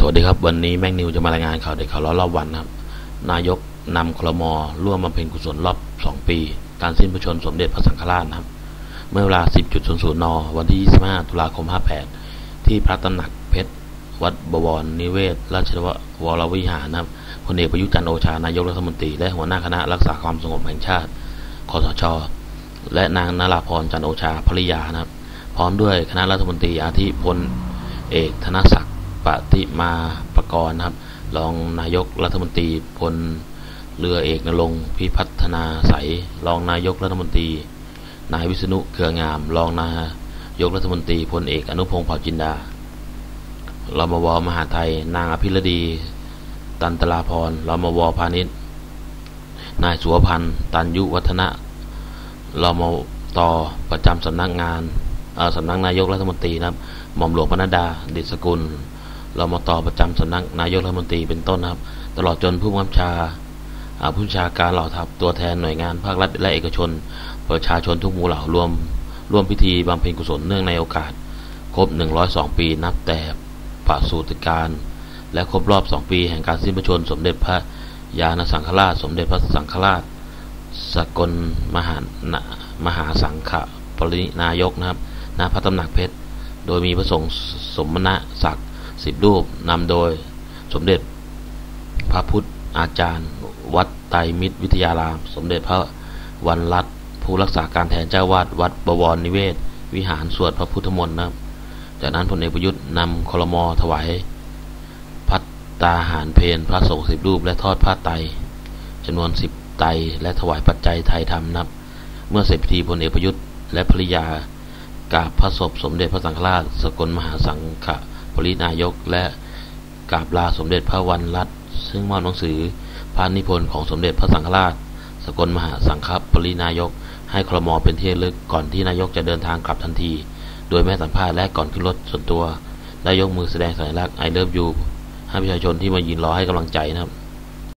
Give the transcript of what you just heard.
สวัสดีครับ วันนี้แม่งนิวจะมารายงานข่าวเด็กข่าวร้อรอบวันนะครับนายกนำคลมร่วมบำเพ็ญกุศลรอบ 2 ปี การสิ้นพระชนสมเด็จพระสังฆราชนะครับ เมื่อเวลา 10.00 น วันที่ 25 ตุลาคม 58 ที่พระตำหนักเพชร วัดบวรนิเวศ ราชวรวิหารนะครับพลเอกประยุจันโอชานายกรัฐมนตรี และหัวหน้าคณะรักษาความสงบแห่งชาติคสช และนางนาราพรจันโอชาภริยานะครับ พร้อมด้วยคณะรัฐมนตรีอาทิพลเอกธนศักดิ์ ปฏิมาประกรณ์นะครับ รองนายกรัฐมนตรีพลเรือเอกนรงพิพัฒนาใสรองนายกรัฐมนตรี นายวิษณุเครืองาม รองนายกรัฐมนตรีพลเอกอนุพงศ์เผ่าจินดารมวมหาไทย นางอภิรดี ตันตลาพรรมวพาณิชย์ นายสุวพันธ์ตันยุวัฒนะรมตประจำสำนักงานเอ่อสำนักนายกรัฐมนตรีนะครับหม่อมหลวงพนดาดชสกุล รามาต่อประจำสำนักนายกรัฐมนตรีเป็นต้นนะครับ ตลอดจนผู้บังคับชาผู้บัญชาการเหล่าทัพตัวแทนหน่วยงานภาครัฐและเอกชน ประชาชนทุกหมู่เหล่ารวมร่วมพิธีบำเพ็ญกุศลเนื่องในโอกาส ครบ 102 ปีนับแต่ประสูติการ และครบรอบ 2 ปีแห่งการสิ้นพระชนสมเด็จพระยาณสังฆราช สมเด็จพระสังฆราช สกลมหามหาสังฆปรินายกนะครับณพระตำหนักเพชร โดยมีพระสงฆ์สมณศักดิ์ สิบรูปนำโดยสมเด็จพระพุทธอาจารย์ วัดไตรมิตรวิทยาราม สมเด็จพระวันรัตผู้รักษาการแทนเจ้าวาดวัดบวรนิเวศ วิหารสวดพระพุทธมนต์นะครับ จากนั้นพลเอกประยุทธ์นำคลมถวายพัตตาหารเพนพระสงฆ์สิบรูปและทอดผ้าไตจำนวนสิบไตและถวายปัจจัยไทยธรรมนับ เมื่อเสร็จพิธีพลเอกประยุทธ์และภริยากราบพระศพสมเด็จพระสังฆราชสกลมหาสังฆ ปรินายก และกราบลาสมเด็จพระวันรัตน์ซึ่งมอบหนังสือพระนิพนธ์ของสมเด็จพระสังฆราช สกลมหาสังฆปรินายก ให้ครมเป็นที่ลึกก่อนที่นายกจะเดินทางกลับทันที โดยแม่สัมภาษณ์และก่อนขึ้นรถส่วนตัว ได้ยกมือแสดงสัญลักษณ์ไอเลิฟยูให้ประชาชนที่มายืนรอให้กำลังใจนะครับ